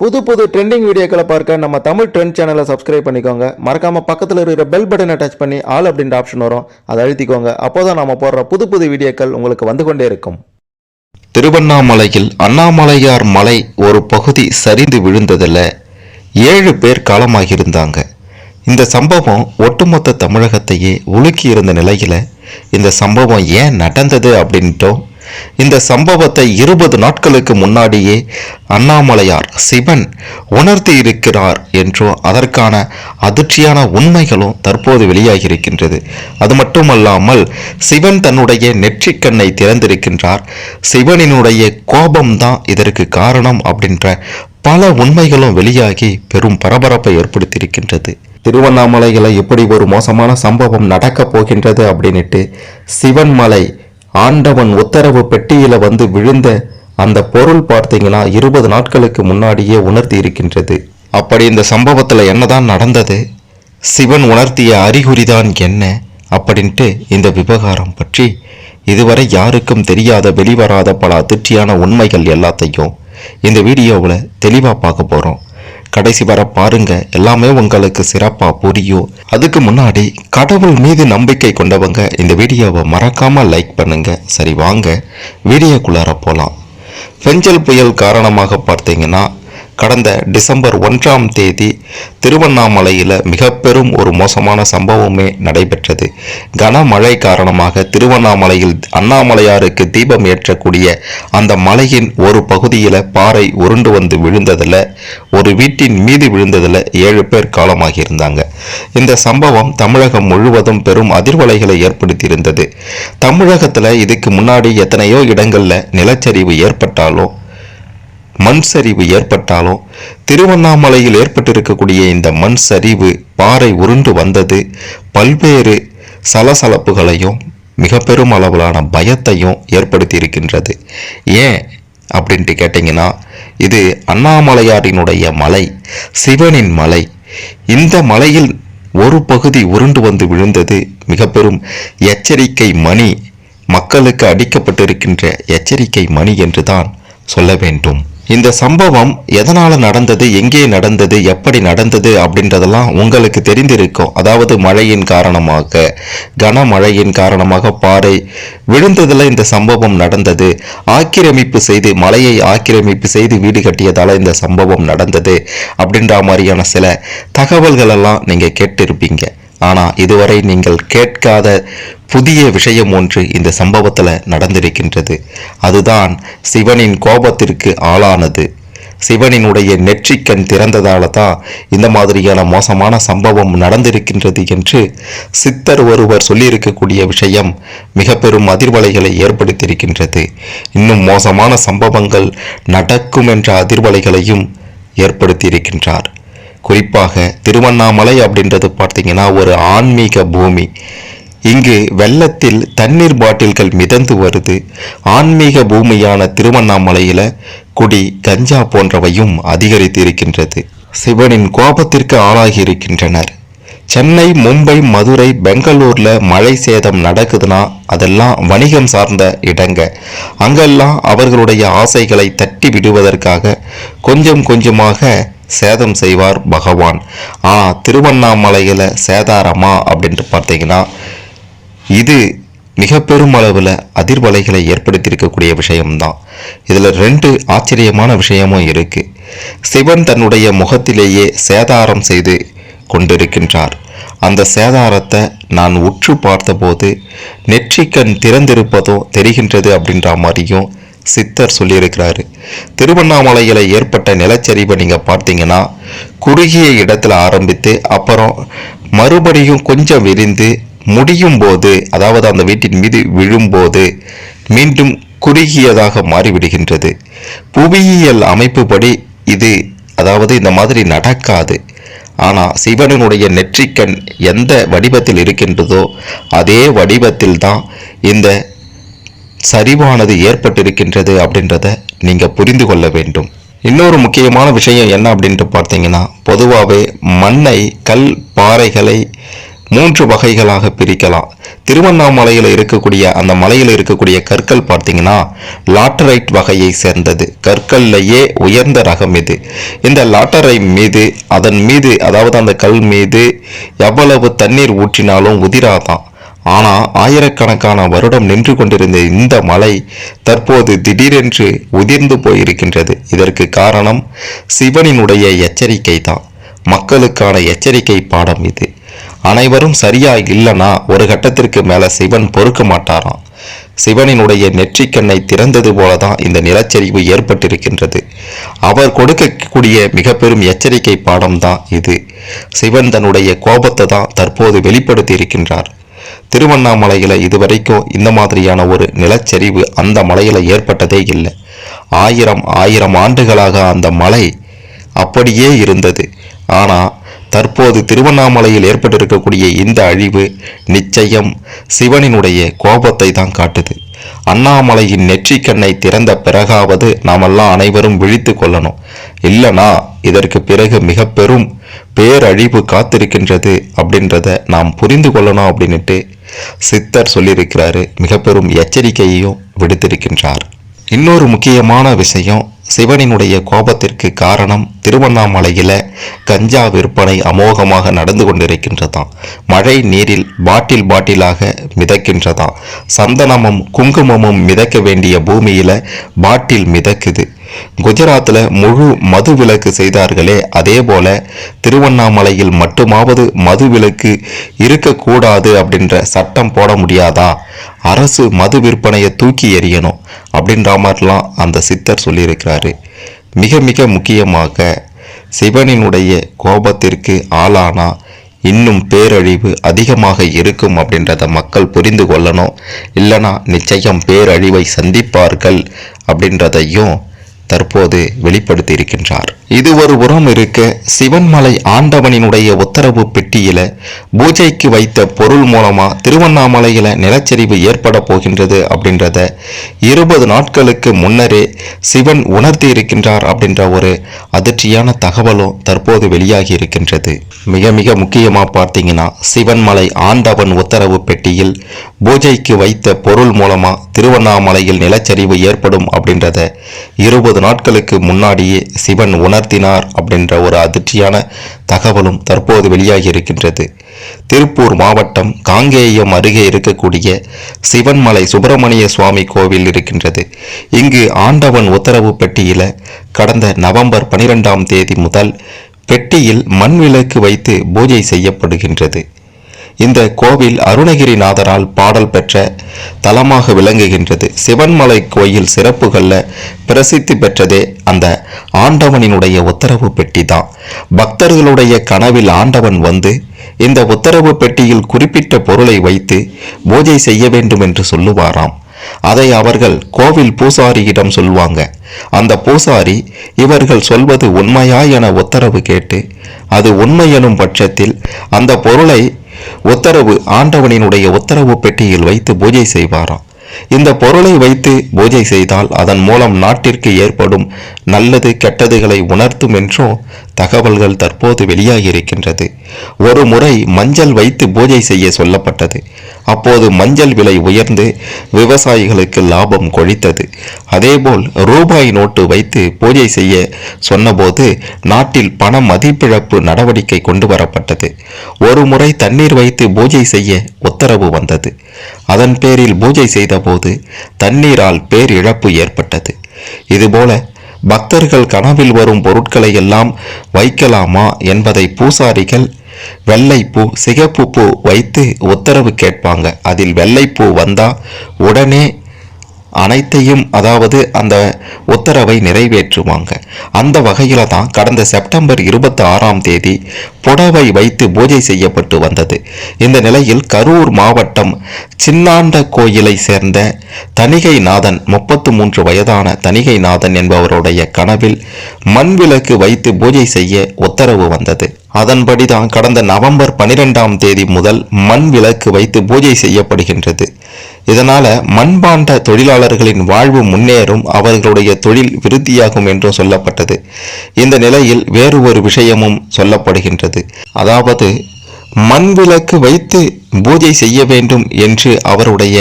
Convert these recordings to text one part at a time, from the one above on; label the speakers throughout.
Speaker 1: புது புது ட்ரெண்டிங் வீடியோக்களை பார்க்க நம்ம தமிழ் ட்ரெண்ட் சேனலை சப்ஸ்கிரைப் பண்ணிக்கோங்க. மறக்காமல் பக்கத்தில் இருக்கிற பெல் பட்டனை டச் பண்ணி ஆல் அப்படின்ற ஆப்ஷன் வரும். அதை அழுத்திக்கோங்க. அப்போதான் நம்ம போடுற புது புது வீடியோக்கள் உங்களுக்கு வந்து கொண்டே இருக்கும்.
Speaker 2: திருவண்ணாமலையில் அண்ணாமலையார் மலை ஒரு பகுதி சரிந்து விழுந்ததில் ஏழு பேர் காலமாகியிருந்தாங்க. இந்த சம்பவம் ஒட்டுமொத்த தமிழகத்தையே உலுக்கி இருந்த நிலையில் இந்த சம்பவம் ஏன் நடந்தது அப்படின்ட்டும் இந்த சம்பவத்தை இருபது நாட்களுக்கு முன்னாடியே அண்ணாமலையார் சிவன் உணர்த்தி இருக்கிறார் என்றும் அதற்கான அதிர்ச்சியான உண்மைகளும் தற்போது வெளியாகி இருக்கின்றது அது மட்டுமல்லாமல் சிவன் தன்னுடைய நெற்றிக்கண்ணை திறந்திருக்கின்றார். சிவனினுடைய கோபம்தான் இதற்கு காரணம் அப்படின்ற பல உண்மைகளும் வெளியாகி பெரும் பரபரப்பை ஏற்படுத்தியிருக்கின்றது. திருவண்ணாமலையில் இப்படி ஒரு மோசமான சம்பவம் நடக்கப் போகின்றது அப்படின்னுட்டு சிவன்மலை ஆண்டவன் உத்தரவு பெட்டியில வந்து விழுந்த அந்த பொருள் பார்த்தீங்கன்னா இருபது நாட்களுக்கு முன்னாடியே உணர்த்தி இருக்கின்றது. அப்படி இந்த சம்பவத்தில் என்னதான் நடந்தது? சிவன் உணர்த்திய அறிகுறிதான் என்ன? அப்படின்ட்டு இந்த விவகாரம் பற்றி இதுவரை யாருக்கும் தெரியாத வெளிவராத பல அதிர்ச்சியான உண்மைகள் எல்லாத்தையும் இந்த வீடியோவில் தெளிவாக பார்க்க போகிறோம் கடைசி வர பாருங்க. எல்லாமே உங்களுக்கு சிறப்பாக புரியும். அதுக்கு முன்னாடி கடவுள் மீது நம்பிக்கை கொண்டவங்க இந்த வீடியோவை மறக்காம லைக் பண்ணுங்க. சரி வாங்க. வீடியோக்குள்ளார போகலாம் பெஞ்சல் புயல் காரணமாக பார்த்தீங்கன்னா கடந்த டிசம்பர் ஒன்றாம் தேதி திருவண்ணாமலையில் மிக பெரும் ஒரு மோசமான சம்பவமே நடைபெற்றது. கனமழை காரணமாக திருவண்ணாமலையில் அண்ணாமலையாருக்கு தீபம் ஏற்றக்கூடிய அந்த மலையின் ஒரு பகுதியில் பாறை உருண்டு வந்து விழுந்ததில் ஒரு வீட்டின் மீது விழுந்ததில் ஏழு பேர் காலமாகி இருந்தாங்க இந்த சம்பவம் தமிழகம் முழுவதும் பெரும் அதிர்வலைகளை ஏற்படுத்தியிருந்தது. தமிழகத்தில் இதுக்கு முன்னாடி எத்தனையோ இடங்களில் நிலச்சரிவு ஏற்பட்டாலும் மண் சரிவு ஏற்பட்டாலும் திருவண்ணாமலையில் ஏற்பட்டிருக்கக்கூடிய இந்த மண் சரிவு பாறை உருண்டு வந்தது. பல்வேறு சலசலப்புகளையும் மிக பெரும் அளவிலான பயத்தையும் ஏற்படுத்தி இருக்கின்றது ஏன் அப்படின்ட்டு கேட்டிங்கன்னா இது அண்ணாமலையாரினுடைய மலை சிவனின் மலை. இந்த மலையில் ஒரு பகுதி உருண்டு வந்து விழுந்தது. மிக பெரும் எச்சரிக்கை மணி மக்களுக்கு அடிக்கப்பட்டிருக்கின்ற எச்சரிக்கை மணி என்றுதான் சொல்ல வேண்டும். இந்த சம்பவம் எதனால் நடந்தது எங்கே நடந்தது எப்படி நடந்தது அப்படின்றதெல்லாம் உங்களுக்கு தெரிந்திருக்கும். அதாவது மழையின் காரணமாக கனமழையின் காரணமாக பாறை விழுந்ததில் இந்த சம்பவம் நடந்தது. ஆக்கிரமிப்பு செய்து மலையை ஆக்கிரமிப்பு செய்து வீடு கட்டியதால் இந்த சம்பவம் நடந்தது அப்படின்ற மாதிரியான சில தகவல்களெல்லாம் நீங்கள் கேட்டிருப்பீங்க. ஆனால் இதுவரை நீங்கள் கேட்காத புதிய விஷயம் ஒன்று இந்த சம்பவத்தில் நடந்திருக்கின்றது. அதுதான் சிவனின் கோபத்திற்கு ஆளானது. சிவனினுடைய நெற்றிக்கண் திறந்ததால தான் இந்த மாதிரியான மோசமான சம்பவம் நடந்திருக்கின்றது என்று சித்தர் ஒருவர் சொல்லியிருக்கக்கூடிய விஷயம் மிக பெரும் அதிர்வலைகளை ஏற்படுத்தியிருக்கின்றது. இன்னும் மோசமான சம்பவங்கள் நடக்கும் என்ற அதிர்வலைகளையும் ஏற்படுத்தியிருக்கின்றார். குறிப்பாக திருவண்ணாமலை அப்படின்றது பார்த்தீங்கன்னா ஒரு ஆன்மீக பூமி. இங்கு வெள்ளத்தில் தண்ணீர் பாட்டில்கள் மிதந்து வருது. ஆன்மீக பூமியான திருவண்ணாமலையில் குடி கஞ்சா போன்றவையும் அதிகரித்து இருக்கின்றது சிவனின் கோபத்திற்கு ஆளாகி இருக்கின்றனர் சென்னை மும்பை மதுரை பெங்களூரில் மழை சேதம் நடக்குதுன்னா அதெல்லாம் வணிகம் சார்ந்த இடங்க. அங்கெல்லாம் அவர்களுடைய ஆசைகளை தட்டி விடுவதற்காக கொஞ்சம் கொஞ்சமாக சேதம் செய்வார் பகவான். ஆனால் திருவண்ணாமலையில் சேதாரமா? அப்படின்ட்டு பார்த்தீங்கன்னா இது மிக பெருமளவில் அதிர்வலைகளை ஏற்படுத்தியிருக்கக்கூடிய விஷயம்தான். இதில் ரெண்டு ஆச்சரியமான விஷயமும் இருக்குது சிவன் தன்னுடைய முகத்திலேயே சேதாரம் செய்து கொண்டிருக்கின்றார். அந்த சேதாரத்தை நான் உற்று பார்த்தபோது நெற்றிக்கண் திறந்திருப்பதும் தெரிகின்றது அப்படின்ற மாதிரியும் சித்தர் சொல்லியிருக்கிறாரு. திருவண்ணாமலையில் ஏற்பட்ட நிலச்சரிவை நீங்கள் பார்த்தீங்கன்னா குறுகிய இடத்துல ஆரம்பித்து அப்புறம் மறுபடியும் கொஞ்சம் விரிந்து முடியும் போது அதாவது அந்த வீட்டின் மீது விழும்போது மீண்டும் குறுகியதாக மாறிவிடுகின்றது. புவியியல் அமைப்புப்படி இது அதாவது இந்த மாதிரி நடக்காது. ஆனால் சிவனுடைய நெற்றிக்கண் எந்த வடிவத்தில் இருக்கின்றதோ அதே வடிவத்தில் தான் இந்த சரிவானது ஏற்பட்டிருக்கின்றது அப்படின்றத நீங்கள் புரிந்து கொள்ள வேண்டும். இன்னொரு முக்கியமான விஷயம் என்ன அப்படின்ட்டு பார்த்தீங்கன்னா பொதுவாகவே மண்ணை கல் பாறைகளை மூன்று வகைகளாக பிரிக்கலாம். திருவண்ணாமலையில் இருக்கக்கூடிய அந்த மலையில் இருக்கக்கூடிய கற்கள் பார்த்தீங்கன்னா லாட்டரைட் வகையை சேர்ந்தது. கற்கள்லேயே உயர்ந்த ரகம் இது. இந்த லாட்டரைட் மீது அதன் மீது அதாவது அந்த கல் மீது எவ்வளவு தண்ணீர் ஊற்றினாலும் உதிராதான். ஆனால் ஆயிரக்கணக்கான வருடம் நின்று கொண்டிருந்த இந்த மலை தற்போது திடீரென்று உதிர்ந்து போயிருக்கின்றது. இதற்கு காரணம் சிவனினுடைய எச்சரிக்கை தான் மக்களுக்கான எச்சரிக்கை பாடம் இது. அனைவரும் சரியா இல்லைனா ஒரு கட்டத்திற்கு மேலே சிவன் பொறுக்க மாட்டாராம். சிவனினுடைய நெற்றிக்கண்ணை திறந்தது போல தான் இந்த நிலச்சரிவு ஏற்பட்டிருக்கின்றது. அவர் கொடுக்கக்கூடிய மிக பெரும் எச்சரிக்கை பாடம் தான் இது. சிவன் தன்னுடைய கோபத்தை தான் தற்போது வெளிப்படுத்தி இருக்கின்றார் திருவண்ணாமலையில் இதுவரைக்கும் இந்த மாதிரியான ஒரு நிலச்சரிவு அந்த மலையில ஏற்பட்டதே இல்லை. ஆயிரம் ஆயிரம் ஆண்டுகளாக அந்த மலை அப்படியே இருந்தது. ஆனா தற்போது திருவண்ணாமலையில் ஏற்பட்டிருக்கக்கூடிய இந்த அழிவு நிச்சயம் சிவனினுடைய கோபத்தை தான் காட்டுது. அண்ணாமலையின் நெற்றிக்கண்ணை திறந்த பிறகாவது நாமெல்லாம் அனைவரும் விழித்து கொள்ளணும். இல்லனா இதற்கு பிறகு மிக பெரும் பேரழிவு காத்திருக்கின்றது அப்படின்றத நாம் புரிந்து கொள்ளணும் அப்படின்னுட்டு சித்தர் சொல்லியிருக்கிறாரு. மிக பெரும் எச்சரிக்கையையும் விடுத்திருக்கின்றார். இன்னொரு முக்கியமான விஷயம் சிவனினுடைய கோபத்திற்கு காரணம் திருவண்ணாமலையில் கஞ்சா விற்பனை அமோகமாக நடந்து கொண்டிருக்கின்றதாம். மழை நீரில் பாட்டில் பாட்டிலாக மிதக்கின்றதாம். சந்தனமும் குங்குமமும் மிதக்க வேண்டிய பூமியில் பாட்டில் மிதக்குது. குஜராத்தில் முழு மது விலக்கு செய்தார்களே அதே போல திருவண்ணாமலையில் மட்டுமாவது மது விலக்கு இருக்கக்கூடாது அப்படின்ற சட்டம் போட முடியாதா? அரசு மது விற்பனையை தூக்கி எறியணும். அப்படின்ற மாதிரிலாம் அந்த சித்தர் சொல்லியிருக்கிறாரு. மிக மிக முக்கியமாக சிவனினுடைய கோபத்திற்கு ஆளானா இன்னும் பேரழிவு அதிகமாக இருக்கும் அப்படின்றத மக்கள் புரிந்து கொள்ளணும். இல்லைனா நிச்சயம் பேரழிவை சந்திப்பார்கள் அப்படின்றதையும் தற்போது வெளிப்படுத்தி இருக்கின்றார் இது ஒரு புறம் இருக்க. சிவன்மலை ஆண்டவனினுடைய உத்தரவு பெட்டியில பூஜைக்கு வைத்த பொருள் மூலமா திருவண்ணாமலையில நிலச்சரிவு ஏற்பட போகின்றது அப்படின்றத இருபது நாட்களுக்கு முன்னரே சிவன் உணர்த்தி இருக்கின்றார் அப்படின்ற ஒரு அதிர்ச்சியான தகவலும் தற்போது வெளியாகி இருக்கின்றது. மிக மிக முக்கியமா பார்த்தீங்கன்னா சிவன்மலை ஆண்டவன் உத்தரவு பெட்டியில் பூஜைக்கு வைத்த பொருள் மூலமா திருவண்ணாமலையில் நிலச்சரிவு ஏற்படும் அப்படின்றத இருபது நாட்களுக்கு முன்னாடியே சிவன் உணர்த்தினார் அப்படின்ற ஒரு அதிர்ச்சியான தகவலும் தற்போது வெளியாகி இருக்கின்றது. திருப்பூர் மாவட்டம் காங்கேயம் அருகே இருக்கக்கூடிய சிவன்மலை சுப்பிரமணிய சுவாமி கோவில் இருக்கின்றது. இங்கு ஆண்டவன் உத்தரவு பெட்டியில கடந்த நவம்பர் பனிரெண்டாம் தேதி முதல் பெட்டியில் மண் விளக்கு வைத்து பூஜை செய்யப்படுகின்றது. இந்த கோவில் அருணகிரிநாதரால் பாடல் பெற்ற தலமாக விளங்குகின்றது. சிவன்மலை கோயில் சிறப்புகளில் பிரசித்தி பெற்றதே அந்த ஆண்டவனினுடைய உத்தரவு பெட்டி தான் பக்தர்களுடைய கனவில் ஆண்டவன் வந்து இந்த உத்தரவு பெட்டியில் குறிப்பிட்ட பொருளை வைத்து பூஜை செய்ய வேண்டும் என்று சொல்லுவாராம். அதை அவர்கள் கோவில் பூசாரியிடம் சொல்வாங்க. அந்த பூசாரி இவர்கள் சொல்வது உண்மையா? என உத்தரவு கேட்டு அது உண்மை எனும் பட்சத்தில் அந்த பொருளை உத்தரவு ஆண்டவனினுடைய உத்தரவு பெட்டியில் வைத்து பூஜை செய்வாராம். இந்த பொருளை வைத்து பூஜை செய்தால் அதன் மூலம் நாட்டிற்கு ஏற்படும் நல்லது கெட்டதுகளை உணர்த்தும் என்றோ தகவல்கள் தற்போது வெளியாகியிருக்கின்றது. ஒரு முறை மஞ்சள் வைத்து பூஜை செய்ய சொல்லப்பட்டது. அப்போது மஞ்சள் விலை உயர்ந்து விவசாயிகளுக்கு லாபம் கொழித்தது. அதேபோல் ரூபாய் நோட்டு வைத்து பூஜை செய்ய சொன்னபோது நாட்டில் பண மதிப்பிழப்பு நடவடிக்கை கொண்டு வரப்பட்டது. ஒரு முறை தண்ணீர் வைத்து பூஜை செய்ய உத்தரவு வந்தது. அதன் பேரில் பூஜை செய்தபோது தண்ணீரால் பேரிழப்பு ஏற்பட்டது. இதுபோல பக்தர்கள் கனவில் வரும் பொருட்களை எல்லாம் வைக்கலாமா என்பதை பூசாரிகள் வெள்ளைப்பூ சிகப்பு பூ வைத்து உத்தரவு கேட்பாங்க. அதில் வெள்ளைப்பூ வந்தா உடனே அனைத்தையும் அதாவது அந்த உத்தரவை நிறைவேற்றுவாங்க. அந்த வகையில் தான் கடந்த செப்டம்பர் இருபத்தி ஆறாம் தேதி புடவை வைத்து பூஜை செய்யப்பட்டு வந்தது. இந்த நிலையில் கரூர் மாவட்டம் சின்னாண்ட கோயிலை சேர்ந்த தணிகைநாதன் முப்பத்து மூன்று வயதான தணிகைநாதன் என்பவருடைய கனவில் மண் விளக்கு வைத்து பூஜை செய்ய உத்தரவு வந்தது. அதன்படிதான் கடந்த நவம்பர் பனிரெண்டாம் தேதி முதல் மண் விளக்கு வைத்து பூஜை செய்யப்படுகின்றது. இதனால மண்பாண்ட தொழிலாளர்களின் வாழ்வு முன்னேறும் அவர்களுடைய தொழில் விருத்தியாகும் என்றும் சொல்லப்பட்டது. இந்த நிலையில் வேறு ஒரு விஷயமும் சொல்லப்படுகின்றது. அதாவது மண் விளக்கு வைத்து பூஜை செய்ய வேண்டும் என்று அவருடைய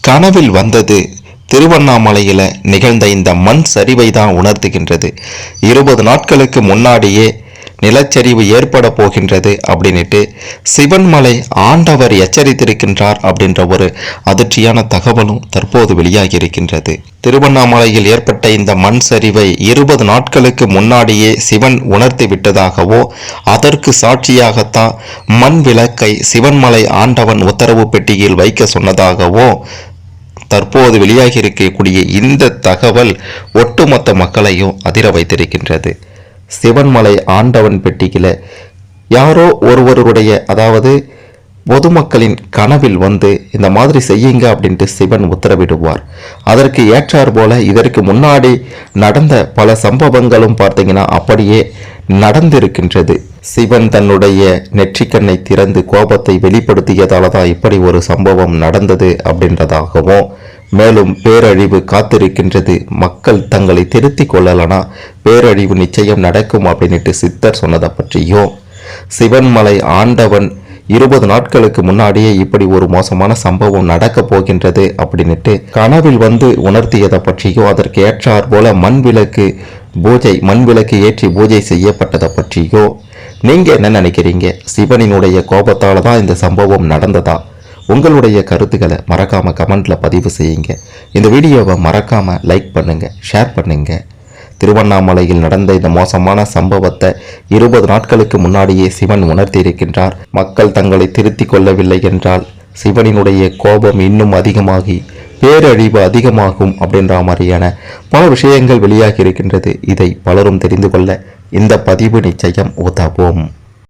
Speaker 2: கனவில் வந்தது திருவண்ணாமலையில் நிகழ்ந்த இந்த மண் சரிவை தான் உணர்த்துகின்றது. இருபது நாட்களுக்கு முன்னாடியே நிலச்சரிவு ஏற்பட போகின்றது அப்படின்னுட்டு சிவன்மலை ஆண்டவர் எச்சரித்திருக்கின்றார் அப்படின்ற ஒரு அதிர்ச்சியான தகவலும் தற்போது வெளியாகி இருக்கின்றது திருவண்ணாமலையில் ஏற்பட்ட இந்த மண் சரிவை இருபது நாட்களுக்கு முன்னாடியே சிவன் உணர்த்தி விட்டதாகவோ அதற்கு சாட்சியாகத்தான் மண் விளக்கை சிவன்மலை ஆண்டவன் உத்தரவு பெட்டியில் வைக்க சொன்னதாகவோ தற்போது வெளியாகி இருக்கக்கூடிய இந்த தகவல் ஒட்டுமொத்த மக்களையும் அதிர வைத்திருக்கின்றது. சிவன்மலை ஆண்டவன் பெட்டியில் யாரோ ஒருவருடைய அதாவது பொதுமக்களின் கனவில் வந்து இந்த மாதிரி செய்யுங்க அப்படின்ட்டு சிவன் உத்தரவிடுவார். அதற்கு ஏற்றார் போல இதற்கு முன்னாடி நடந்த பல சம்பவங்களும் பார்த்தீங்கன்னா அப்படியே நடந்திருக்கின்றது. சிவன் தன்னுடைய நெற்றிக்கண்ணை திறந்து கோபத்தை வெளிப்படுத்தியதால தான் இப்படி ஒரு சம்பவம் நடந்தது அப்படின்றதாகவும் மேலும் பேரழிவு காத்திருக்கின்றது. மக்கள் தங்களை திருத்திக் கொள்ளலனா? பேரழிவு நிச்சயம் நடக்கும் அப்படின்னுட்டு சித்தர் சொன்னதை பற்றியும் சிவன்மலை ஆண்டவன் இருபது நாட்களுக்கு முன்னாடியே இப்படி ஒரு மோசமான சம்பவம் நடக்க போகின்றது அப்படின்னுட்டு கனவில் வந்து உணர்த்தியதை பற்றியும் அதற்கு ஏற்றார் போல மண் விளக்கு பூஜை மண் விளக்கு ஏற்றி பூஜை செய்யப்பட்டதை பற்றியோ நீங்க என்ன நினைக்கிறீங்க? சிவனினுடைய கோபத்தால தான் இந்த சம்பவம் நடந்ததா? உங்களுடைய கருத்துக்களை மறக்காமல் கமெண்ட்டில் பதிவு செய்யுங்க. இந்த வீடியோவை மறக்காமல் லைக் பண்ணுங்கள் ஷேர் பண்ணுங்கள் திருவண்ணாமலையில் நடந்த இந்த மோசமான சம்பவத்தை இருபது நாட்களுக்கு முன்னாடியே சிவன் உணர்த்தியிருக்கின்றார். மக்கள் தங்களை திருத்திக் கொள்ளவில்லை என்றால் சிவனினுடைய கோபம் இன்னும் அதிகமாகி பேரழிவு அதிகமாகும் அப்படின்ற மாதிரியான பல விஷயங்கள் வெளியாகி இருக்கின்றது. இதை பலரும் தெரிந்து கொள்ள இந்த பதிவு நிச்சயம் உதவும்.